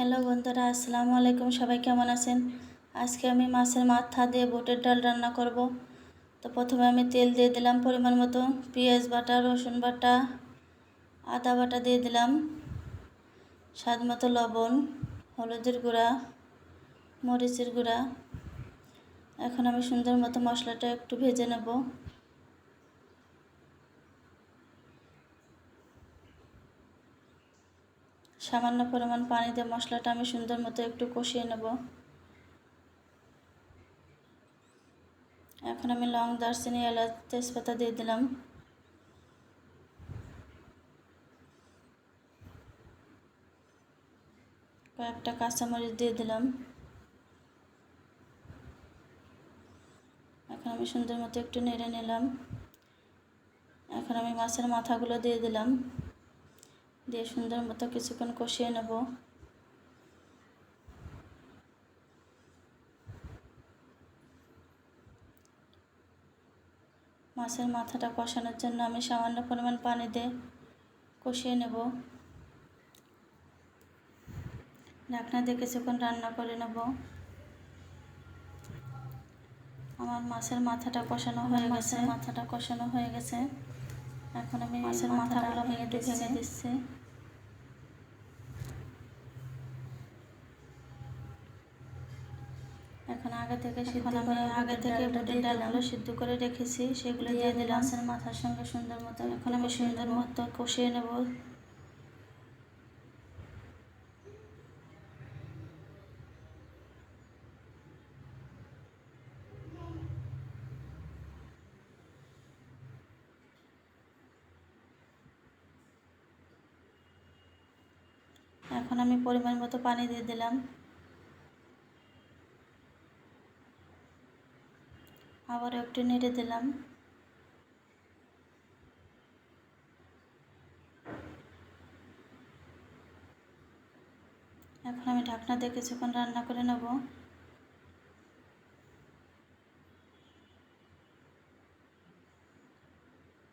Hello বন্ধুরা, আসসালামু আলাইকুম। সবাই কেমন আছেন? আজকে আমি মাছের মাথা দিয়ে বুটের ডাল রান্না করব। তো প্রথমে আমি তেল দিয়ে দিলাম পরিমাণ মতো। পেঁয়াজ বাটা, রসুন বাটা, আদা বাটা দিয়ে দিলাম। স্বাদ মতো লবণ, হলুদের গুঁড়া, মরিচের গুঁড়া। এখন আমি সুন্দর মতো মশলাটা একটু ভেজে নেব। সামান্য পরিমাণ পানি দিয়ে মশলাটা আমি সুন্দর মতো একটু কষিয়ে নেব। এখন আমি লং দারচিনি এলাচ তেজপাতা দিয়ে দিলাম। কয়েকটা কাঁচামরিচ দিয়ে দিলাম। এখন আমি সুন্দর মতো একটু নেড়ে নিলাম। এখন আমি মাছের মাথাগুলো দিয়ে দিলাম। দিয়ে সুন্দর মতো কিছুক্ষণ কষিয়ে নেব। মাছের মাথাটা কষানোর জন্য আমি সামান্য পরিমাণ পানি দিয়ে কষিয়ে নেব। ঢাকনা দিয়ে কিছুক্ষণ রান্না করে নেব। আমার মাছের মাথাটা কষানো হয়ে গেছে। মাথাটা কষানো হয়ে গেছে। এখন আমি মাছের মাথাগুলো ভেঙে ভেঙে দিচ্ছি। এখন আগে থেকে এখন আমি আগে থেকে বুটের ডালগুলো সিদ্ধ করে রেখেছি সেগুলো দিয়ে দিলাম। মাছের মাথার সঙ্গে সুন্দর মতো এখন আমি সুন্দর মতো কষিয়ে নেব। এখন আমি পরিমাণ মতো পানি দিয়ে দিলাম। আবার একটু নেড়ে দিলাম। এখন আমি ঢাকনা দিয়ে কিছুক্ষণ রান্না করে নেব।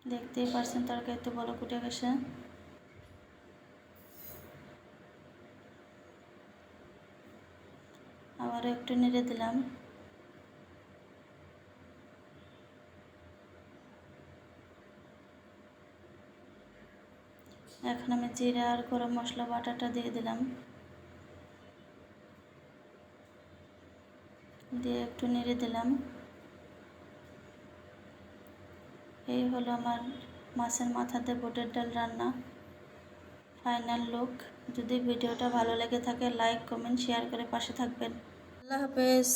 দেখতেই পারছেন তরকারি তো বড় ফুটে গেছে আবার একটু নেড়ে দিলাম। এখন আমি জিরা আর গরম মশলা বাটাটা দিয়ে দিলাম। দিয়ে একটু নেড়ে দিলাম। এই হলো আমার মাছের মাথাতে বুটের ডাল রান্না। Final look. যদি ভিডিওটা ভালো লেগে থাকে, লাইক, কমেন্ট, শেয়ার করে পাশে থাকবেন। আল্লাহ হাফেজ।